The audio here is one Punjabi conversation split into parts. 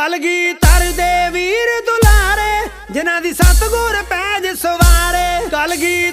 ਕਲਗੀ ਤਰ ਦੇ ਵੀਰ ਦੁਲਾਰੇ ਜਿਨ੍ਹਾਂ ਦੀ ਸਤਗੁਰ ਪੈਜ ਸਵਾਰੇ। ਕਲਗੀ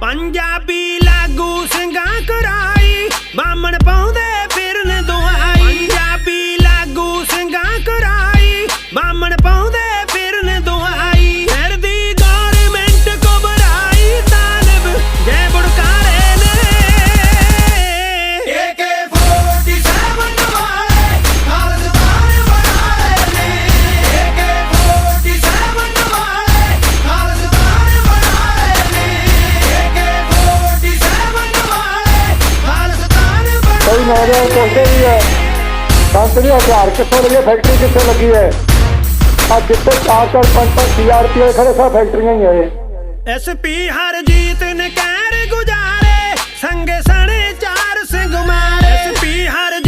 ਪੰਜਾਬੀ ਲਾਗੂ ਸਿੰਘਾਂ ਕਰਾਈ ਬਾਮਣ ਪਾਉਂਦੇ ਸਾਰੇ ਪੁੱਛਦੇ ਹੀ ਹੈ ਕੰਪਨੀ ਹਥਿਆਰ ਕਿੱਥੋਂ ਲੱਗੇ ਫੈਕਟਰੀ ਕਿੱਥੇ ਲੱਗੀ ਹੈ ਆ ਜਿੱਥੇ 4-4 5-5 ਸੀਆਰਪੀਓ ਖੜੇ ਸਭ ਫੈਕਟਰੀਆਂ ਹੀ ਹੈ ਐਸਪੀ ਹਰਜੀਤ ਨੇ ਕਹਿਰ ਗੁਜ਼ਾਰੇ, ਸੰਗ ਸਣੇ ਚਾਰ ਸਿੰਘ ਮਾਰੇ। ਐਸਪੀ ਹਰ